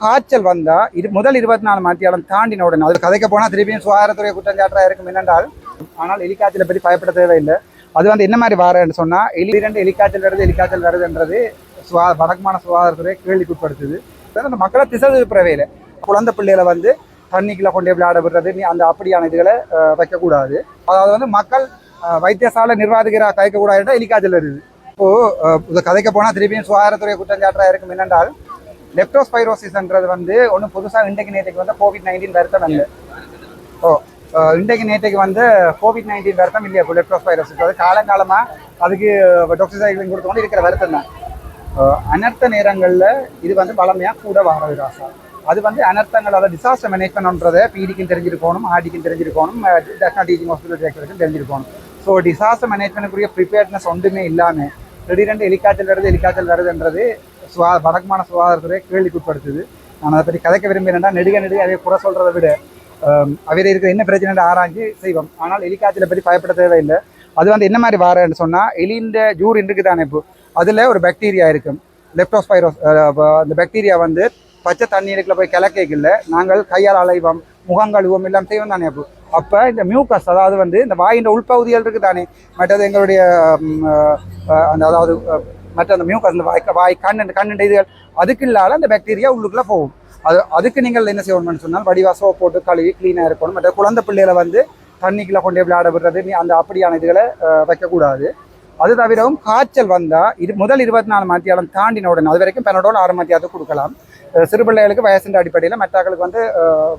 காய்ச்சல் வந்தா இது முதல் இருபத்தி நாலு மத்தியாலம் தாண்டின உடனே அது கதைக்க போனா திருப்பியும் சுகாதாரத்துறை குற்றஞ்சாட்டா இருக்கும் என்னென்றால் ஆனால் எலிக்காய்ச்சலை பற்றி பயப்பட தேவையில்லை. அது வந்து என்ன மாதிரி வாரன்னு சொன்னா எலி ரெண்டு எலிக்காய்ச்சல் வருது எலிக்காய்ச்சல் வருதுன்றது சுகா வடக்கமான சுகாதாரத்துறை கேள்விக்குட்படுத்துது. அதாவது அந்த மக்களை திசை திருப்புறவே இல்லை. குழந்தை பிள்ளைகளை வந்து தண்ணிக்குள்ள கொண்டு விளையாட விடுறது நீ அந்த அப்படியான இதுகளை வைக்கக்கூடாது. அதாவது வந்து மக்கள் வைத்தியசாலை நிர்வாகிக்கிற கதைக்கக்கூடாது எலிக்காய்ச்சல் வருது. இப்போது கதைக்க போனால் திருப்பியும் சுகாதாரத்துறை குற்றஞ்சாட்டா இருக்கும் என்னென்றால் லெப்டோஸ்பைரோசிஸ்ன்றது வந்து ஒன்றும் புதுசாக இன்றைக்கு நேற்றுக்கு வந்து கோவிட் நைன்டீன் வருத்தம் இல்லை. ஓ இன்றைக்கு நேற்றுக்கு வந்து கோவிட் நைன்டீன் வருத்தம் இல்லையா? இப்போ லெப்டோஸ்பைரோசிஸ் அது காலங்காலமாக அதுக்கு டாக்டர்சைக்ளின் கொடுத்தவங்க இருக்கிற வருத்தம் தான். அனர்த்த நேரங்களில் இது வந்து பழமையாக கூட வாரது ராசா. அது வந்து அனர்த்தங்கள் அதாவது டிசாஸ்டர் மேனேஜ்மெண்ட்ன்றதை பிடிக்கும் தெரிஞ்சிருக்கணும் ஆடிக்கும் தெரிஞ்சிருக்கணும் டெக்னா டீச்சிங் ஹாஸ்பிட்டல் டேரக்டருக்கும் தெரிஞ்சிருக்கணும். ஸோ டிசாஸ்டர் மேனேஜ்மெண்ட்டுக்குரிய ப்ரிப்பேர்ட்னஸ் ஒன்றுமே இல்லாமல் திடீரென்று ஹெலிகாப்டர் வருது ஹெலிகாப்டர் வருதுன்றது சுகா வடக்குமான சுகாதாரத்துறை கேள்விக்குட்படுத்துது. நான் அதை பற்றி கதைக்க விரும்புகிறேன்டா நெடுக நெடுக அதை குறை சொல்கிறத விட ஆம், இருக்கிற என்ன பிரச்சனை ஆராய்ஞ்சு செய்வோம். ஆனால் எலிக்காய்ச்சலை பற்றி பயப்பட தேவையில்லை. அது வந்து என்ன மாதிரி வாரன்னு சொன்னால் எலின்ற ஜூர் இருக்குது தானே இப்போ. அதில் ஒரு பாக்டீரியா இருக்கும். லெப்டோஸ்பைரோஸ் அந்த பாக்டீரியா வந்து பச்சை தண்ணீருக்குள்ள போய் கிளக்கைக்குள்ள நாங்கள் கையால் அலைவோம் முகங்கழுவோம் எல்லாம் செய்வோம் தானே அப்போ. அப்போ இந்த மியூக்கஸ் அதாவது வந்து இந்த வாயின் உள்பகுதிகள் இருக்குது தானே மற்றது எங்களுடைய அந்த அதாவது மற்ற அந்த மியூக்கஸ் அந்த வாய் வாய் கண் கண்ணுண்ட இதுகள் அதுக்கு இல்லாத அந்த பாக்டீரியா உள்ளுக்குள்ளே போகும். அது அதுக்கு நீங்கள் என்ன செய்யணும்னு சொன்னால் வடிவா சோப் போட்டு கழுவி க்ளீனாக இருக்கணும். மற்ற குழந்தை பிள்ளைகளை வந்து தண்ணிக்குள்ளே கொண்டு விளையாட விடுறது நீ அந்த அப்படியான இதுகளை வைக்கக்கூடாது. அது தவிரவும் காய்ச்சல் வந்தால் இது முதல் இருபத்தி நாலு மத்தியாலம் தாண்டின உடனே அது வரைக்கும் பெனடோல் ஆறு மத்தியாவது கொடுக்கலாம். சிறு பிள்ளைகளுக்கு வயசின் அடிப்படையில் மற்றவர்களுக்கு வந்து அஹ்,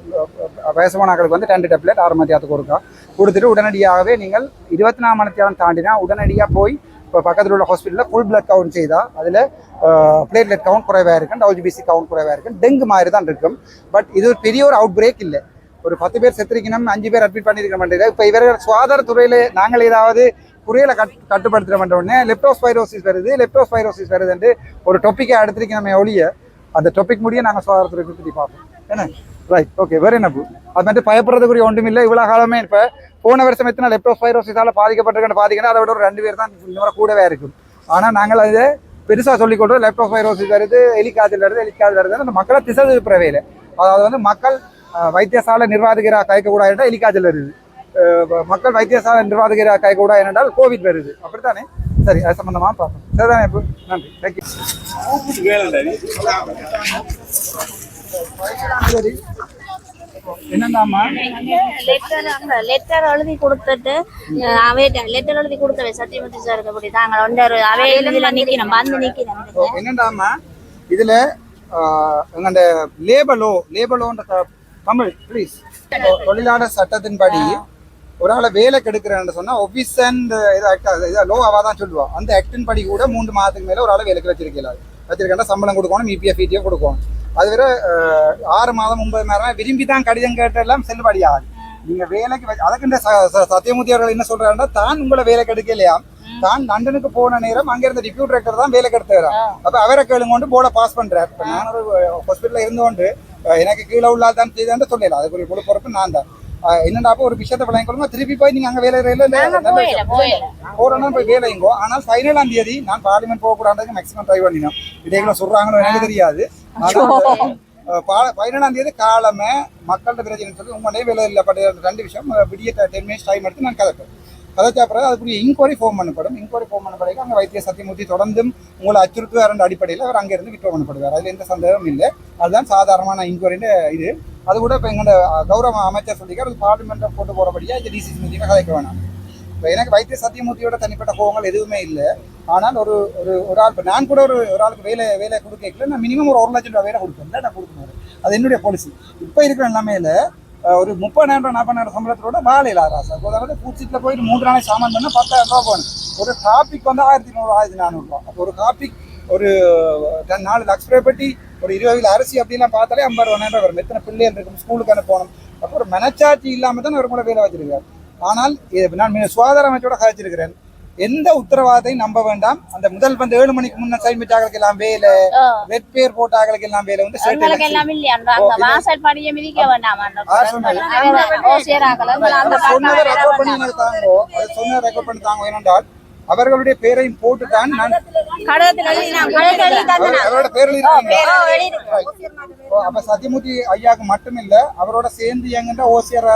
வயசுமானாக்களுக்கு வந்து ரெண்டு டெப்லெட் ஆறு மத்தியாவது கொடுக்கலாம். கொடுத்துட்டு உடனடியாகவே நீங்கள் இருபத்தி நாலு மணித்தியாலம் தாண்டினா உடனடியாக போய் இப்போ பக்கத்தில் உள்ள ஹாஸ்பிட்டலில் ஃபுல் பிளட் கவுண்ட் செய்தால் அதில் பிளேட்லெட் கவுண்ட் குறைவாக இருக்கும் டபிள்யூபிசி கவுண்ட் குறைவாக இருக்கும் டெங்கு மாதிரி தான் இருக்கும். பட் இது ஒரு பெரிய ஒரு அவுட் பிரேக் இல்லை. ஒரு பத்து பேர் செத்துருக்கணும் அஞ்சு பேர் அட்மிட் பண்ணியிருக்க மாட்டேங்குது இப்போ இவர்கள் சுகாதாரத்துறையில் நாங்கள் ஏதாவது குறையில கட் கட்டுப்படுத்துகிற உடனே லெப்டோஸ்பைரோசிஸ் வருது லெப்டோஸ்பைரோசிஸ் வருதுன்ட்டு ஒரு டொப்பிக்கை எடுத்துருக்கணுமே ஒழிய அந்த டொப்பிக் முடிய நாங்கள் சுகாதாரத்துறை பற்றி பார்ப்போம். என்ன? ரைட் ஓகே வேறு என்ன? அது மட்டும் பயப்படுறதுக்குரிய ஒன்றும் இல்லை. இவ்வளோ காலமே இப்போ போன வருஷம் எத்தனை லெப்டோஸ்பைரோசிஸால் பாதிக்கப்பட்டிருக்கேன் பாதிக்கணும் அதை விட ஒரு ரெண்டு பேர் தான் இந்த முறை கூடவே இருக்கும் ஆனால் நாங்கள் அதை பெருசாக சொல்லிக் கொடுத்தோம் லெப்டோஸ்பைரோசிஸ் வருது எலிக்காய்ச்சல் வருது எலிக்காய்ச்சல் வருது அந்த மக்களை திசை திருப்புறவே இல்லை. அதாவது வந்து மக்கள் வைத்தியசாலை நிர்வாகிக்கிற கைக்கூடாது எலிக்காய்ச்சல் வருது. அஹ், மக்கள் வைத்தியசாலை நிர்வாகிக்கிற கைக்கூடா என்றால் கோவிட் வருது. அப்படித்தானே? சரி அது சம்பந்தமாக பார்ப்போம். சரிதானே இப்போ நன்றி தேங்க்யூ என்னண்டாமா லெட்டர் எழுதி கொடுத்துட்டு அஹ், அவைட்ட லெட்டர் எழுதி கொடுத்தவை சத்தியமூர்த்தி சார் தாங்க அவை இதுல நிக்கணும் வந்து நிக்கணும். என்னண்டாமா இதுல ஆஹ், எங்கண்ட லேபலோ லேபலோன்ற தமிழ் ப்ளீஸ் தொழிலாளர் சட்டத்தின்படி ஒரு ஆளை வேலை கெடுக்கிறேன்னு சொன்னா ஒபிஸ் அண்ட் இது ஆக்ட் இது லோ அவா தான் சொல்லுவா. அந்த ஆக்டின் படி கூட மூன்று மாதத்துக்கு மேல ஒரு ஆளை வேலைக்கு வச்சிருக்கலாம் வச்சிருக்கா சம்பளம் கொடுக்கணும் இபிஎஃப் இடிஎஃப் கொடுக்கணும். அது வேற ஆறு மாதம் ஒன்பது மாதம் விரும்பி தான் கடிதம் கேட்டெல்லாம் செல்லுபடி ஆகுது நீங்க வேலைக்கு வ- அதுக்கு இந்த ச- ச- சத்தியமூர்த்தி அவர்கள் என்ன சொல்றாருன்னா தான் உங்களை வேலை கெடுக்கலையா தான் லண்டனுக்கு போன நேரம் அங்க இருந்த டிப்யூட் டைரக்டர் தான் வேலை கெடுத்து அப்ப அவரை கேளுங்க கொண்டு போர்டை பாஸ் பண்றாரு. நான் ஒரு ஹாஸ்பிட்டல்ல இருந்தோண்டு அஹ், எனக்கு கீழே உள்ள தான் செய்தான்னு சொல்லல. அதுக்கு முழு பொறுப்பு நான் தான் அஹ், என்னடா அப்ப ஒரு விஷயத்தை விளங்கி கொடுங்க திருப்பி போய் நீங்க அங்க வேலை. போறோம்னா போய் வேலைங்கோ. ஆனால் பதினேழாம் தேதி நான் பார்லிமெண்ட் போக கூடாதுக்கு மேக்ஸிமம் ட்ரை பண்ணினோம். இடையில சொல்றாங்களோ எனக்கு தெரியாது. பதினேழாம் தேதி காலமே மக்கள்கிட்ட பிரச்சனை சொல்லி உங்களே வேலை இல்லை பட் ரெண்டு விஷயம் விடிய டென் மினிட்ஸ் டைம் எடுத்து நான் கதைப்பேன் கதைச்ச பிறகு அதுக்குரிய இன்கொயரி ஃபார்ம் பண்ணப்படும் இன்கொயரி ஃபார்ம் பண்ண பிறகு அங்கே வைத்திய சத்தியமூர்த்தி தொடர்ந்தும் உங்களை அச்சுறுத்துவார் என்ற அடிப்படையில் அவர் அங்கேருந்து விட்ரோ பண்ணப்படுவார். அதில் எந்த சந்தேகமும் இல்லை. அதுதான் சாதாரணமான இன்கொயரின்ற இது. அது கூட இப்போ எங்களோட கௌரவ அமைச்சர் சொல்லிக்கார் அது பார்லிமெண்ட்டை போட்டு போகிறபடியாக இந்த டிசிசி மீட்டிங்காக கதைக்க வேணாம். இப்போ எனக்கு வைத்திய சத்தியமூர்த்தியோட தனிப்பட்ட கோபங்கள் எதுவுமே இல்லை. ஆனால் ஒரு ஒரு ஒரு ஆள் இப்போ நான் கூட ஒரு ஒரு ஆளுக்கு வேலை வேலை கொடுக்கல நான் மினிமம் ஒரு ஒரு லட்சம் ரூபா வேலை கொடுப்பேன். நான் கொடுக்கணும். அது என்னுடைய பாலிசி இப்போ இருக்கிற நிலைமையில ஒரு முப்பதாயிரம் நாற்பதாயிரம் சம்பளத்தோட வேலை இல்லாதா சார். அதாவது பூச்சிட்டில் போயிட்டு மூன்று நாளைக்கு சாமான் பண்ணால் பத்தாயிரம் ரூபா போகணும். ஒரு டாபிக் வந்து ஆயிரத்தி நூறு ஆயிரத்தி நானூறுரூவா அப்போ ஒரு டாபிக் ஒரு ரெண்டு நாலு லக்ஸ் பட்டி ஒரு இருபது கிலோ அரிசி அப்படிலாம் பார்த்தாலே ஐம்பது ரூபாய் வரும். எத்தனை பிள்ளைகள் இருக்கும் ஸ்கூலுக்கு அனுப்பணும் அப்போ ஒரு மனச்சாட்சி இல்லாமல் தான் ஒரு கூட வேலை வச்சிருக்காரு. ஆனால் இது நான் மிக சுகாதார அமைச்சோட கதைச்சிருக்கிறேன். எந்த உத்தரவாதத்தையும் நம்ப வேண்டாம். அந்த முதல் வந்து ஏழு மணிக்கு முன்ன சைன் வச்சாங்களுக்கு எல்லாம் வேலை. ரெட் பேர் போட்டாங்களுக்கு எல்லாம் வேலை வந்து certain எல்லாம் இல்லையா? அந்த வாசல் படியை மிதிக்க வேண்டாம். சொன்னது. ரெக்கார்ட் பண்ணி தாங்கோ அது சொன்னதை ரெக்கார்ட் பண்ணி தாங்க ஏனென்றால் அவர்களுடைய பேரையும் போட்டு தான் நான் அவரோட பேர் எழுதிருக்கீங்களா? ஓ, அப்ப சத்தியமூர்த்தி ஐயாவுக்கு மட்டும் இல்ல அவரோட சேர்ந்து எங்கிட்ட ஓசியர்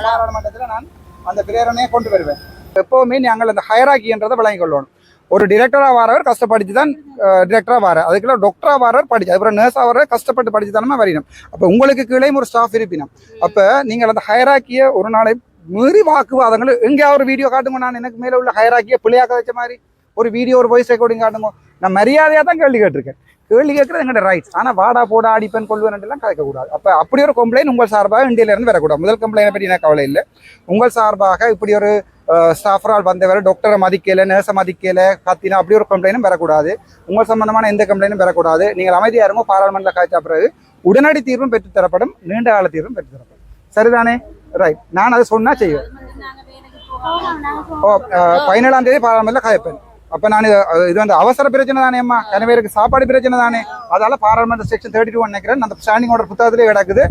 பாராளுமன்றத்துல நான் அந்த பிரேரணையை கொண்டு வருவேன். எப்போவுமே நாங்கள் அந்த ஹயராக்கின்றதை வழங்கி கொள்ளணும். ஒரு டிரெக்டராக வரவர் கஷ்டப்படுத்தி தான் டிரெக்டராக வர அதுக்குள்ள டாக்டராக வரவர் படிச்சு அப்புறம் நர்ஸாக வர கஷ்டப்பட்டு படித்து தானே வரணும் அப்போ உங்களுக்கு கீழே ஒரு ஸ்டாஃப் இருப்பினும். அப்போ நீங்கள் அந்த ஹயராக்கிய ஒரு நாளை மீறி வாக்குவாதங்கள் எங்கேயாவது ஒரு வீடியோ காட்டுங்க நான் எனக்கு மேலே உள்ள ஹயராக்கிய பிள்ளையாக்க வச்ச மாதிரி ஒரு வீடியோ ஒரு வாய்ஸ் ரெக்கார்டிங் காட்டுங்க. நான் மரியாதையாக தான் கேள்வி கேட்டிருக்கேன். கேள்வி கேட்கறது எங்களோட ரைட்ஸ் ஆனால் வாடா போடா அடிப்பேன் கொள்வேன் கேட்கக்கூடாது அப்போ அப்படி ஒரு கம்ப்ளைண்ட் உங்கள் சார்பாக இந்தியிலேருந்து வரக்கூடாது. முதல் கம்ப்ளைண்ட் பற்றி எனக்கு கவலை இல்லை. உங்கள் சார்பாக இப்படி ஒரு ஸ்டாஃபரால் வந்தவர் டாக்டரை மதிக்கல நர்ஸை மதிக்கல கத்தினா அப்படி ஒரு கம்ப்ளைண்டும் பெறக்கூடாது உங்கள் சம்பந்தமான எந்த கம்ப்ளைண்டும் பெறக்கூடாது நீங்கள் அமைதியாக இருங்க பாராளுமன்ற காய்ச்சா பிறகு உடனடி தீர்வும் பெற்றுத்தரப்படும் நீண்ட கால தீர்வும் பெற்றுத்தரப்படும் சரிதானே? ரைட் நான் அதை சொன்னா செய்வேன். ஓ பதினேழாம் தேதி பாராளுமன்றத்தில் காய்ப்பேன். அப்ப நான் இது வந்து அவசர பிரச்சனை தானே அம்மா. கனவேருக்கு சாப்பாடு பிரச்சனை தானே. அதால பாராளுமன்ற செக்ஷன் தேர்ட்டி டூ நினைக்கிறேன். அந்த ஸ்டாண்டிங் ஆர்டர் புத்தகத்திலே கிடக்குது.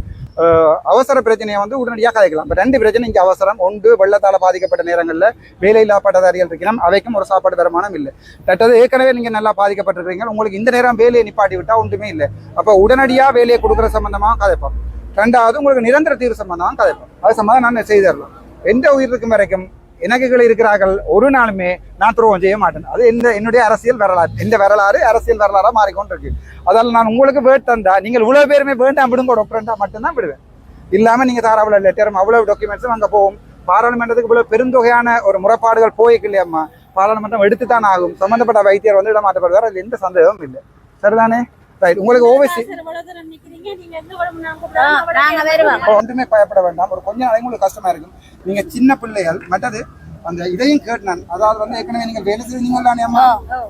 அவசர பிரச்சனையை வந்து உடனடியாக கதைக்கலாம் இப்போ ரெண்டு பிரச்சனை இங்கே அவசரம். ஒன்று வெள்ளத்தால் பாதிக்கப்பட்ட நேரங்களில் வேலையில்லா பட்டதாரிகள் இருக்கிறோம் அவைக்கும் ஒரு சாப்பாடு வருமானம் இல்லை. தட்டது ஏற்கனவே நீங்கள் நல்லா பாதிக்கப்பட்டிருக்கிறீங்க. உங்களுக்கு இந்த நேரம் வேலையை நிப்பாட்டி விட்டால் ஒன்றுமே இல்லை. அப்போ உடனடியாக வேலையை கொடுக்குற சம்பந்தமாக கதைப்போம். ரெண்டாவது உங்களுக்கு நிரந்தர தீர்வு சம்பந்தமாக கதைப்போம். அது சம்பந்தம் நான் செய்து தரலாம் எந்த உயிர் இருக்கும் வரைக்கும் எனக்குகள் இருக்கிறார்கள். ஒரு நாளுமே நான் துரோகம் செய்ய மாட்டேன். அது இந்த என்னுடைய அரசியல் வரலாறு. இந்த வரலாறு அரசியல் வரலாறாக மாறிக்கொண்டிருக்கு. அதால் நான் உங்களுக்கு வேட் தந்தா நீங்கள் இவ்வளோ பேருமே வேண்டாம் விடுங்க டாக்டர்ண்டா மட்டும்தான் விடுவேன். இல்லாமல் நீங்கள் தாராவில் லெட்டரும் அவ்வளோ டாக்குமெண்ட்ஸும் அங்கே போகும். பாராளுமன்றத்துக்கு இவ்வளோ பெருந்தொகையான ஒரு முறைப்பாடுகள் போய்க்கு இல்லையம்மா பாராளுமன்றம் எடுத்து தான் ஆகும். சம்மந்தப்பட்ட வைத்தியர் வந்து இடமாற்றப்படுவார். அது எந்த சந்தேகமும் இல்லை. சரிதானே? ரைட் உங்களுக்கு இப்போ ஒன்றுமே பயப்பட வேண்டாம். ஒரு கொஞ்ச நாளைக்கு உங்களுக்கு கஷ்டமா இருக்கும். நீங்க சின்ன பிள்ளைகள் மற்றது அந்த இதையும் கேட்டான். அதாவது வந்து ஏற்கனவே நீங்க வேலை செய்வீங்களானே அம்மா?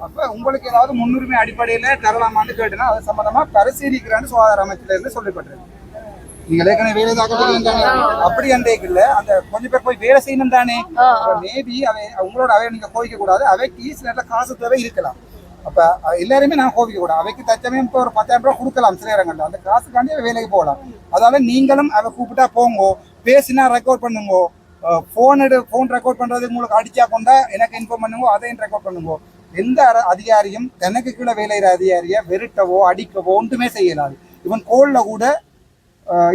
அப்ப உங்களுக்கு ஏதாவது முன்னுரிமை அடிப்படையில தரலாமான்னு கேட்டுனா அது சம்பந்தமா பரிசீலிக்கிறான்னு சுகாதார அமைச்சில இருந்து சொல்லப்பட்டிருக்கு. நீங்க ஏற்கனவே வேலை தாக்கல் தானே அப்படி அன்றைக்கு இல்ல. அந்த கொஞ்சம் பேர் போய் வேலை செய்யணும் தானே? மேபி அவை உங்களோட அவை நீங்க கோவிக்க கூடாது. அவைக்கு சில காசு தேவை இருக்கலாம். அப்போ எல்லாருமே நான் கோபிக்க கூடாது. அவைக்கு தச்சமயம் இப்போ ஒரு பத்தாயிரம் ரூபாய் கொடுக்கலாம் சில இடங்கள்ல அந்த காசுக்காண்டி வேலைக்கு போகலாம். அதால நீங்களும் அவ கூப்பிட்டா போங்கோ. பேசினா ரெக்கார்ட் பண்ணுங்கோ. ஃபோன் எடு ஃபோன் ரெக்கார்ட் பண்றது உங்களுக்கு அடிச்சா கொண்டா எனக்கு இன்ஃபார்ம் பண்ணுங்க அதையும் ரெக்கார்ட் பண்ணுங்க. எந்த அதிகாரியும் தனக்கு கீழே வேலை அதிகாரியை வெறுட்டவோ அடிக்கவோ ஒன்றுமே செய்யலாது. இவன் கோலில் கூட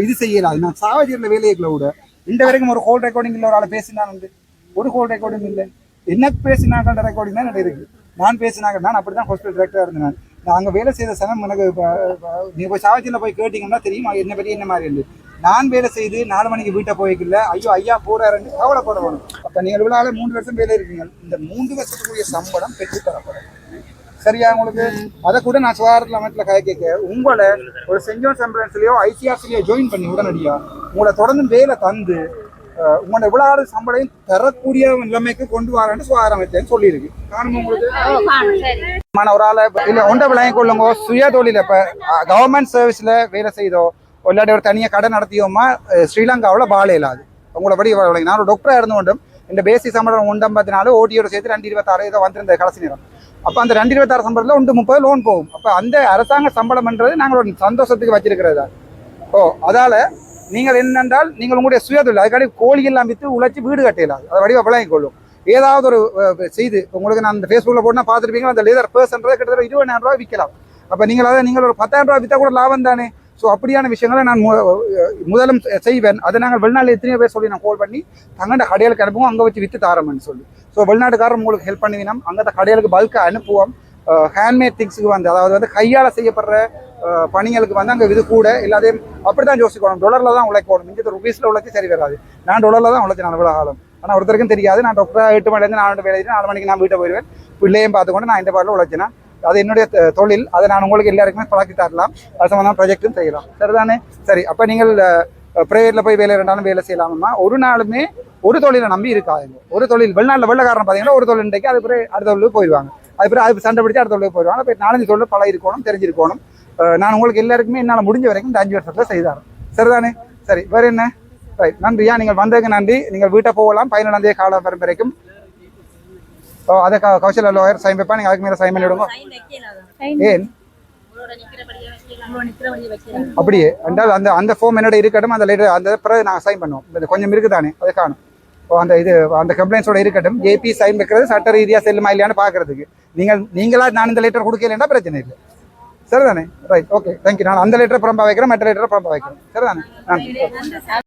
இது செய்யலாது. நான் சாவஜியில் வேலையில கூட. இந்த வரைக்கும் ஒரு கோல் ரெக்கார்டிங் இல்லை ஒரு ஆள் பேசினான் வந்து ஒரு கோல் ரெக்கார்டிங் இல்லை. என்ன பேசினாங்கன்ற ரெக்கார்டிங் தான் இருக்கு. நான் பேசினாங்க நான் அப்படி தான் ஹாஸ்பிட்டல் டிரெக்டராக இருந்தேன். நான். அங்கே வேலை செய்த சமயம் எனக்கு நீங்கள் நீ போய் சாவச்சியில் போய் கேட்டிங்கன்னா தெரியும் என்ன பற்றி என்ன மாதிரி இருந்து நான் வேலை செய்து நாலு மணிக்கு வீட்டை போய்க்கல. ஐயோ ஐயா போறாருன்னு கவலைப்பட வேணும். அப்போ நீங்கள் விழாவில் மூன்று வருஷம் வேலை இருக்கீங்க. இந்த மூன்று வருஷத்துக்குரிய சம்பளம் பெற்றுத் தரப்படும். சரியா உங்களுக்கு? அதை கூட நான் சுகாதாரத்தில் அமைப்பில் கை கேட்க உங்களை ஒரு செஞ்சோன்ஸ் ஜோன்ஸ் ஐசிஆர்சிலையோ ஜாயின் பண்ணி உடனடியாக உங்களை தொடர்ந்து வேலை தந்து உங்களோட இவ்வளவு சம்பளம் தரக்கூடிய நிலைமைக்கு கொண்டு வரேன்னு சுகாதார அமைச்சர் சொல்லியிருக்கு. காரணம் உங்களுக்கு? மான ஒரு ஆளை இல்ல ஒன்றை விளங்கிக் கொள்ளுங்க சுய தொழில் இப்ப கவர்மெண்ட் சர்வீஸ்ல வேலை செய்தோ இல்லாட்டி ஒரு தனியா கடை நடத்தியோமா ஸ்ரீலங்காவுல வாழ இயலாது உங்களை படி விளங்கி நான் ஒரு டாக்டரா இருந்து கொண்டும் இந்த பேசிக் சம்பளம் ஒன்று ஐம்பத்தி நாலு ஓட்டியோட சேர்த்து ரெண்டு இருபத்தாறு ஏதோ வந்திருந்த கடைசி நேரம். அப்ப அந்த ரெண்டு இருபத்தாறு சம்பளத்துல ஒன்று முப்பது லோன் போகும். அப்ப அந்த அரசாங்க சம்பளம்ன்றது நாங்கள் ஒரு சந்தோஷத்துக்கு வச்சிருக்கிறது? ஓ அதால நீங்கள் என்னென்றால் நீங்கள் உங்களுடைய சுயதொழில் அதுக்காண்டி கோழி எல்லாம் விற்று உழைச்சி வீடு கட்டிடலாம். அதை வடிவ விளங்கிக் கொள்ளும் ஏதாவது ஒரு செய்து உங்களுக்கு நான் அந்த ஃபேஸ்புக்கில் போட்டால் பார்த்துருப்பீங்களா அந்த லேதர் பர்சன்றது கிட்டத்தட்ட இருபதாயிரம் ரூபாய் விற்கலாம். அப்போ நீங்கள் அதை நீங்கள் ஒரு பத்தாயிரம் ரூபாய் விற்றா கூட லாபம் தானே? ஸோ அப்படியான விஷயங்களை நான் மு- முதலும் செய்வேன். அதை நாங்கள் வெளிநாட்டில் எத்தனையோ பேர் சொல்லி நான் கால் பண்ணி தங்கண்ட கடைகளுக்கு அனுப்புவோம் அங்கே வச்சு விற்று தாரம்னு சொல்லி. ஸோ வெளிநாட்டுக்காரர் உங்களுக்கு ஹெல்ப் பண்ணுவீங்க அங்கே கடைகளுக்கு பல்காக அனுப்புவோம். ஹேண்ட்மேட் திங்ஸுக்கு வந்து அதாவது வந்து கையால் செய்யப்படுற பணிகளுக்கு வந்து அங்கே இது கூட எல்லாத்தையும் அப்படி தான் யோசிக்கணும். டொலரில் தான் உழைக்கணும் இங்கே ருபீஸில் உழைச்சி சரி வராது. நான் டொலரில் தான் உழைச்சேன் அவ்வளோ காலம். ஆனால் ஒருத்தருக்கும் தெரியாது. நான் டாக்டர் எட்டு மணிலேருந்து நாலு வேலை நாலு மணிக்கு நான் வீட்டை போயிடுவேன். பிள்ளையும் பார்த்துக்கொண்டு நான் இந்த பாட்டில் உழைச்சேன்னா அது என்னுடைய தொழில். அதை நான் உங்களுக்கு எல்லாருக்குமே பழக்கி தரலாம். அது சம்மந்தமாக ப்ராஜெக்ட்டும் செய்யலாம். சரிதானே? சரி அப்போ நீங்கள் ப்ரேயரில் போய் வேலை ரெண்டாலும் வேலை செய்யலாமா ஒரு நாளுமே ஒரு தொழிலை நம்பி இருக்காதுங்க. ஒரு தொழில் வெளிநாட்டில் வெள்ளக்காரன் பார்த்தீங்கன்னா ஒரு தொழில் இன்றைக்கு அது பிறகு அடுத்த தொழில் போயிடுவாங்க. அது பிறகு அது சண்டை பிடிச்சி அடுத்த தொழிலுக்கு போயிடுவாங்க. இப்போ நாலஞ்சு தொழில் இருக்கணும் தெரிஞ்சிருக்கணும். நான் உங்களுக்கு எல்லாருக்குமே என்னால் முடிஞ்ச வரைக்கும் இந்த அஞ்சு வருஷத்தில் செய்தாரேன் சரிதானே? சரி வேறு என்ன? ரைட் நன்றியா நீங்கள் வந்ததுக்கு நன்றி. நீங்கள் வீட்டை போகலாம். பதினொன்றாம் தேதி காலம் வரும் வரைக்கும் ஓ அதை க கௌசல்யா லோயர் சைன் வைப்பா நீங்கள் அதுக்கு மேலே சைன் பண்ணி விடுங்க. ஏன்? அப்படியே. என்றால் அந்த அந்த ஃபார்ம் என்னோட இருக்கட்டும் அந்த லேட்டர் அந்த பிறகு நான் சைன் பண்ணுவோம். இந்த கொஞ்சம் இருக்குதானே? அதை காணும். அந்த இது அந்த கம்ப்ளைண்ட்ஸோட இருக்கட்டும் ஜேபி சைன் வைக்கிறது சட்ட ரீதியாக செல்லுமா இல்லையான்னு பார்க்கறதுக்கு. நீங்கள் நீங்களா நான் இந்த லெட்டர் கொடுக்கலன்னா பிரச்சனை இல்லை. சரிதானே? ரைட் ஓகே தேங்க்யூ நான் அந்த லெட்டர் புறம்பா வைக்கிறேன் மற்ற லெட்டர் புறம்பா வைக்கிறேன். சரிதானே?